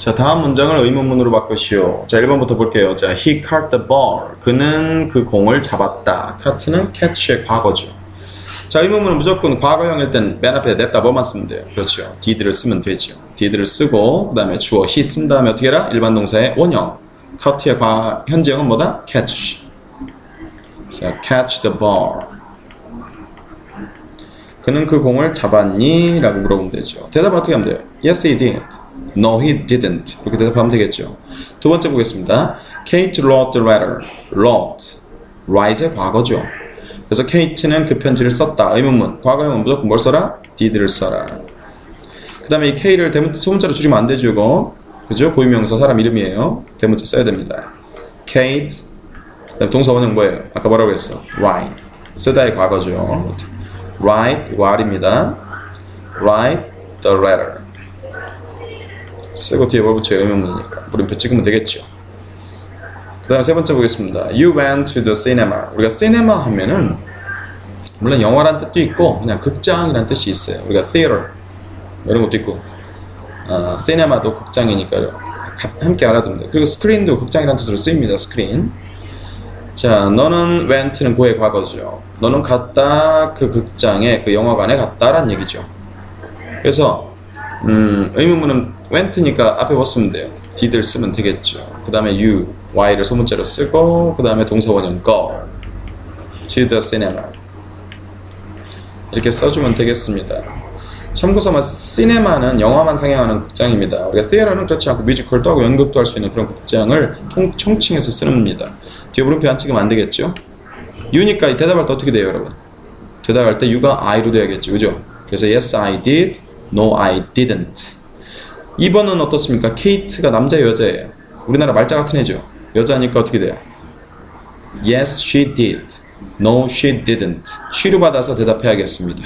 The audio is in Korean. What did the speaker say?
자, 다음 문장을 의문문으로 바꾸시오. 자, 1번부터 볼게요. 자, he caught the ball. 그는 그 공을 잡았다. 카트는 catch의 과거죠. 자, 의문문은 무조건 과거형일 땐 맨 앞에 냅다 뭐만 쓰면 돼요. 그렇죠. did를 쓰면 되죠. did를 쓰고, 그 다음에 주어 he 쓴 다음에 어떻게 해라? 일반 동사의 원형. caught 의 과, 현재형은 뭐다? catch. 자, catch the ball. 그는 그 공을 잡았니? 라고 물어보면 되죠. 대답은 어떻게 하면 돼요? Yes, he did. No, he didn't. 그렇게 대답하면 되겠죠. 두 번째 보겠습니다. Kate wrote the letter. wrote. write의 과거죠. 그래서 Kate는 그 편지를 썼다. 의문문. 과거형은 무조건 뭘 써라? did를 써라. 그 다음에 이 K를 대문, 소문자로 줄이면 안 되죠, 이거. 그죠? 고유명사 사람 이름이에요. 대문자 써야 됩니다. Kate. 그 다음 동사 원형 뭐예요? 아까 뭐라고 했어? write. 쓰다의 과거죠. Write, R입니다. write the letter. 쓰고 뒤에 뭘 붙여요? 의문문이니까. 물음표 찍으면 되겠죠. 그 다음 세 번째 보겠습니다. You went to the cinema. 우리가 cinema 하면은 물론 영화란 뜻도 있고 그냥 극장이란 뜻이 있어요. 우리가 theater 이런 것도 있고 어, cinema도 극장이니까요. 함께 알아두면 돼요. 그리고 스크린도 극장이란 뜻으로 쓰입니다. 스크린. 자, 너는 went는 고의 과거죠. 너는 갔다 그 극장에 그 영화관에 갔다란 얘기죠. 그래서 음, 의문문은 went니까 앞에 뭐 쓰면 돼요. did를 쓰면 되겠죠. 그 다음에 you, y를 소문자로 쓰고 그 다음에 동사 원형 go to the cinema 이렇게 써주면 되겠습니다. 참고서만 시네마는 영화만 상영하는 극장입니다. 우리가 theater는 그렇지 않고 뮤지컬도 하고 연극도 할 수 있는 그런 극장을 통, 총칭해서 씁니다. 뒤에 물음표 안 찍으면 안 되겠죠? you니까 대답할 때 어떻게 돼요, 여러분? 대답할 때 you가 I로 돼야겠죠, 그죠? 그래서 yes, I did, no, I didn't. 2번은 어떻습니까? 케이트가 남자예요, 여자예요? 우리나라 말자 같은 애죠? 여자니까 어떻게 돼요? Yes, she did. No, she didn't. she로 받아서 대답해야겠습니다.